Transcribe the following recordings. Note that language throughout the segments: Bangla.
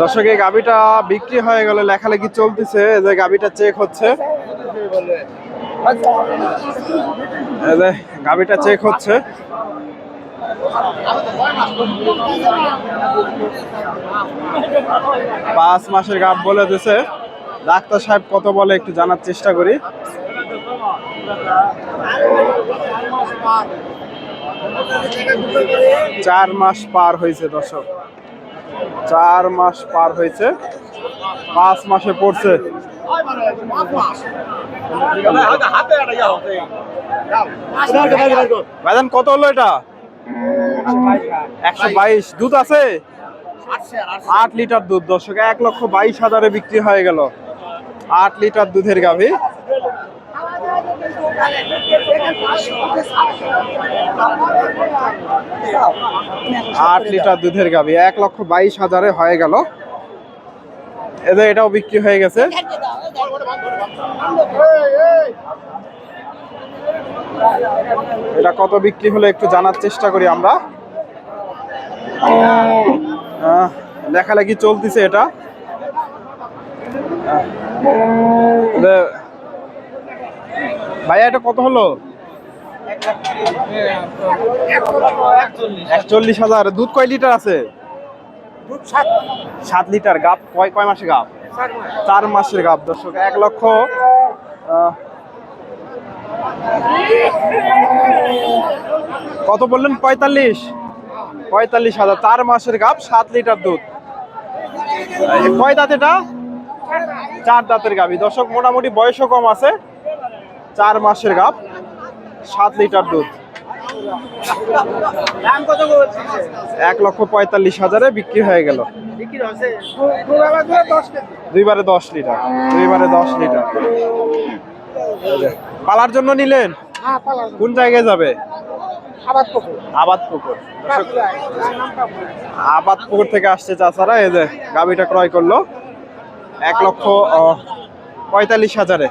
দর্শক, এই গাবিটা বিক্রি হয়ে গেল লেখালেখি চলতেছে। যে গাবিটা চেক হচ্ছে। গাবিটা চেক হচ্ছে। পাঁচ মাসের গাব বলে দিছে। ডাক্তার সাহেব কত বলে একটু জানার চেষ্টা করি। চার মাস পার হয়েছে দর্শক। চার মাস পার হয়েছে। পাঁচ মাসে পড়ছে। কত হলো এটা? একশো বাইশ। দুধ আছে? আট লিটার দুধ। দর্শক, এক লক্ষ বাইশ হাজারে বিক্রি হয়ে গেল। আট লিটার দুধের গাভী। আট লিটার দুধের গাভী। এক লক্ষ বাইশ হাজারে হয়ে গেল। এদের এটাও বিক্রি হয়ে গেছে। এটা কত বিক্রি হলো একটু জানার চেষ্টা করি আমরা। লেখালেখি চলতেছে এটা। ভাইয়া এটা কত হলো? একচল্লিশ হাজার। দুধ কয় লিটার আছে? সাত। লিটার। গাপ কয় কয় মাসে গাপ চার মাসের গাপ দর্শক এক লক্ষ কত বললেন? পঁয়তাল্লিশ। পঁয়তাল্লিশ হাজার। চার মাসের গাপ সাত লিটার দুধ। কয় দাঁত এটা? চার দাঁতের গাবি। দর্শক মোটামুটি বয়সও কম আছে। চার মাসের গাপ সাত লিটার দুধ। এক লক্ষ পঁয়তাল্লিশ হাজারে বিক্রি হয়ে গেল। দুইবারে দশ লিটার দুইবারে দশ লিটার। পালার জন্য নিলেন? কোন জায়গায় যাবে? আবাদ পুকুর আবাদ পুকুর থেকে আসছে চাচারা এই যে গাবিটা ক্রয় করল। এক লক্ষ পঁয়তাল্লিশ হাজারে।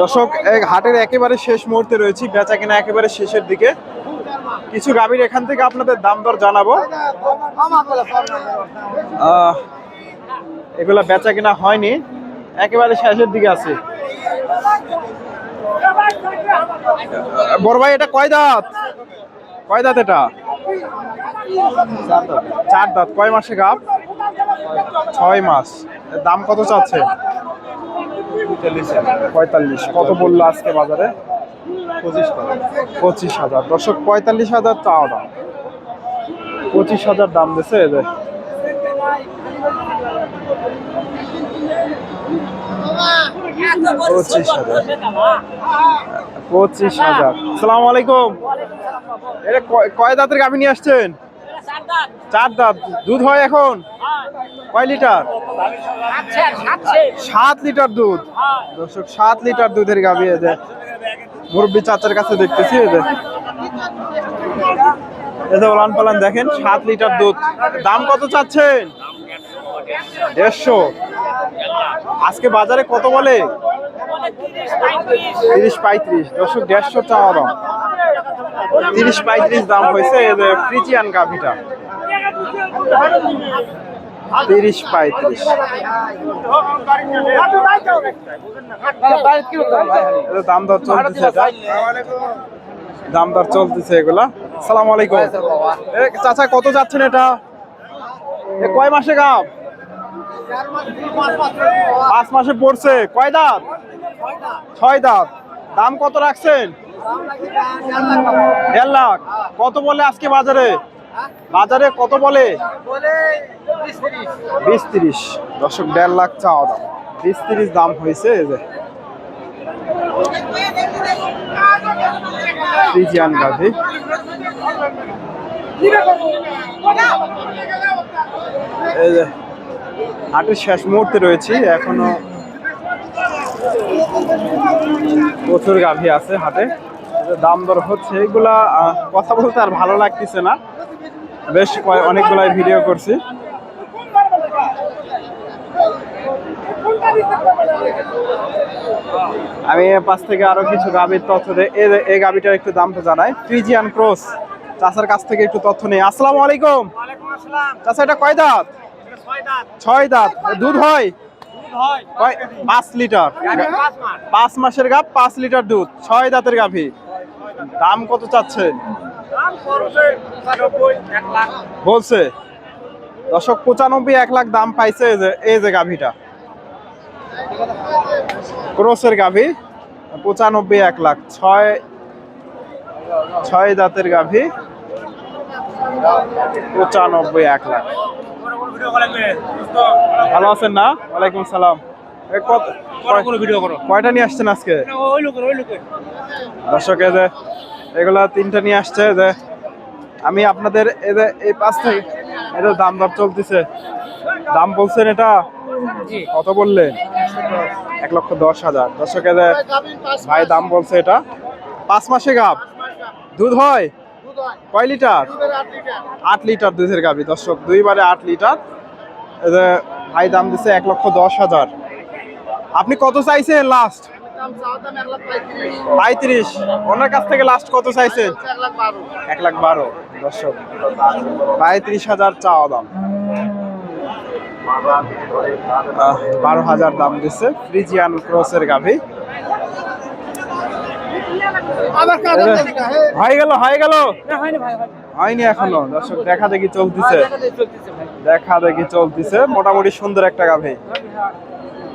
দর্শক এক হাটের একেবারে শেষ মুহূর্তে রয়েছি, বেচা কিনা একেবারে শেষের দিকে। কিছু গাভীর এখান থেকে আপনাদের দাম দর জানাব। এগুলা বেচা কিনা হয়নি, একেবারে শেষের দিকে আছে। বড় ভাই, এটা কয় দাঁত? কয় দাঁত এটা? চার দাঁত। কয় মাসে গাপ ছয় মাস। দাম কত চাচ্ছে? পঁয়তাল্লিশ কত বলল আজকে বাজারে? পঁচিশ পঁচিশ হাজার। দর্শক পঁয়তাল্লিশ হাজার চাওয়া দাম। পঁচিশ হাজার দাম দিছে এদের পঁচিশ হাজার। পঁচিশ হাজার। সালাম আলাইকুম। এটা কয়- কয় দাঁতের গাভী নিয়ে আসছেন? চার দাঁত। দুধ হয় এখন? কয় লিটার? সাত লিটার দুধ। দর্শক সাত লিটার দুধের গাভী এদের মুরব্বী চাচার কাছে দেখতেছি এদের এদের ওলান পালান দেখেন সাত লিটার দুধ। দাম কত চাচ্ছেন? দেড়শো। আজকে বাজারে কত বলে? তিরিশ পঁয়ত্রিশ। দর্শক দেড়শো চাওয়া দাম। তিরিশ পঁয়ত্রিশ দাম হয়েছে ফ্রিজিয়ান গাভিটা। তিরিশ পঁয়ত্রিশ। দাম দর চলতেছে দাম দর চলতেছে এগুলা। সালাম আলাইকুম। চাচা, কত যাচ্ছেন এটা? কয় মাসে গাব? পাঁচ মাসে পড়ছে। কয় দাঁত? ছয় দাঁত। দাম কত রাখছেন? দেড় লাখ। কত বলে আজকে বাজারে? বাজারে কত বলে? বিশ তিরিশ। দর্শক, দেড় লাখ চাওয়া দাম। বিশ তিরিশ দাম হয়েছে যে। এই যে, হাটের শেষ মুহূর্তে রয়েছি। এখনও প্রচুর গাভী আছে হাটে। দাম দর হচ্ছে এগুলা কথা বলতে আর ভালো লাগতেছে না। বেশ কয়- অনেকগুলাই ভিডিও করছি। আমি পাশ থেকে আরও কিছু গাভীর তথ্য এই গাভীটার একটু দামটা জানাই। ফ্রিজিয়ান ক্রস চাচার কাছ থেকে একটু তথ্য নেই। আসসালামু আলাইকুম। চাচা এটা কয় দাঁত? ছয় দাঁত। দুধ হয়? পাঁচ লিটার। পাঁচ মাসের গাভ পাঁচ লিটার দুধ। ছয় দাঁতের গাভী। দাম কত চাচ্ছেন? বলছে দশক পঁচানব্বই, এক লাখ দাম পাইছে এই যে গাভীটা। ক্রোসের গাভী, পঁচানব্বই, এক লাখ। ছয় ছয় দাঁতের গাভী, পঁচানব্বই, এক লাখ। ভালো আছেন না? ওয়ালাইকুম সালাম। কয়টা নিয়ে আসছেন আজকে? দর্শক যে এগুলা তিনটা নিয়ে আসছে যে আমি আপনাদের এই যে এই পাশ থেকে এটা দাম দর চলতেছে। দাম বলছেন এটা? কত বললেন? এক লক্ষ দশ হাজার। দর্শক যে ভাই দাম বলছে এটা। পাঁচ মাসে গাব। দুধ হয়? কয় লিটার? আট লিটার দুধের গাবি। দর্শক দুইবারে আট লিটার। ভাই দাম দিচ্ছে এক লক্ষ দশ হাজার। আপনি কত চাইছেন লাস্ট পঁয়ত্রিশ। ওনার কাছ থেকে লাস্ট কত চাইছেন? এক লাখ বারো। দর্শক, পঁয়ত্রিশ হাজার চাওয়া দাম। বারো হাজার দাম দিচ্ছে ফ্রিজিয়ান ক্রসের গাভি। হয়ে গেল হয়ে গেল? হয়নি এখনও। দর্শক, দেখা দেখি চলতেছে। দেখা দেখি চলতেছে। মোটামুটি সুন্দর একটা গাভি।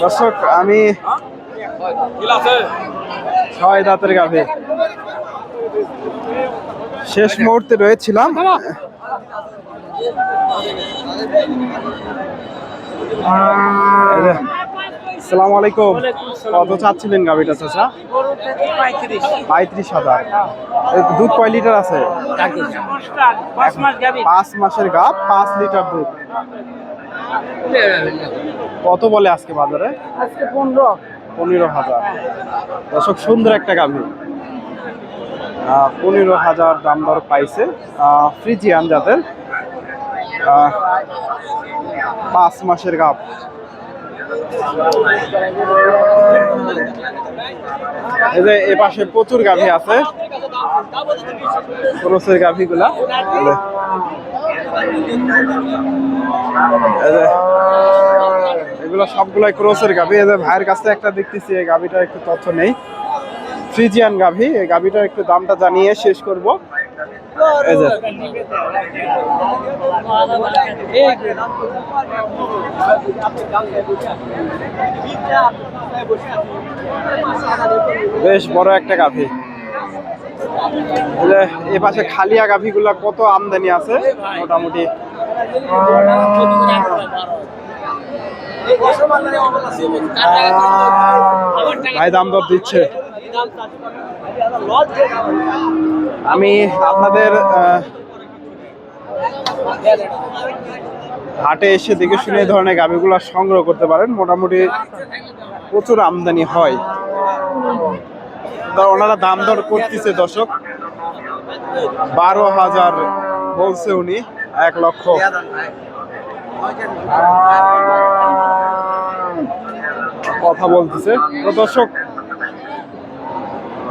দর্শক আমি ছয় দাঁতের গাভে। শেষ মুহূর্তে রয়েছিলাম। এই যে, আসসালামু আলাইকুম। কত চাচ্ছিলেন গাভিটা চাচা? পঁয়ত্রিশ হাজার। দুধ কয় লিটার আছে? পাঁচ মাসের গাভ পাঁচ লিটার দুধ। কত বলে আজকে বাজারে? আজকে পনেরো পনেরো হাজার। দর্শক সুন্দর একটা গাভী। পনেরো হাজার দাম দর পাইছে ফ্রিজিয়ান যাদের। পাঁচ মাসের গাভ এই যে এ প্রচুর গাভী আছে। ক্রোসের গাভীগুলা। এগুলো সবগুলাই ক্রোসের গাভী। এদের ভাইয়ের কাছে একটা দেখতেছি, এই গাভীটা একটু তথ্য নেই। ফ্রিজিয়ান গাভী। এই গাভীটার একটু দামটা জানিয়ে শেষ করব। বেশ বড় একটা গাভী। এ পাশে খালিয়া গাভীগুলা কত আমদানি আছে? মোটামুটি। ভাই, দাম দর দিচ্ছে। আমি আপনাদের হাটে এসে দেখে শুনে এই ধরনের গাভিগুলো সংগ্রহ করতে পারেন। মোটামুটি প্রচুর আমদানি হয়। ওনারা দাম দর করতেছে দর্শক। বারো হাজার বলছে উনি, এক লক্ষ। কথা বলতেছে। তো দর্শক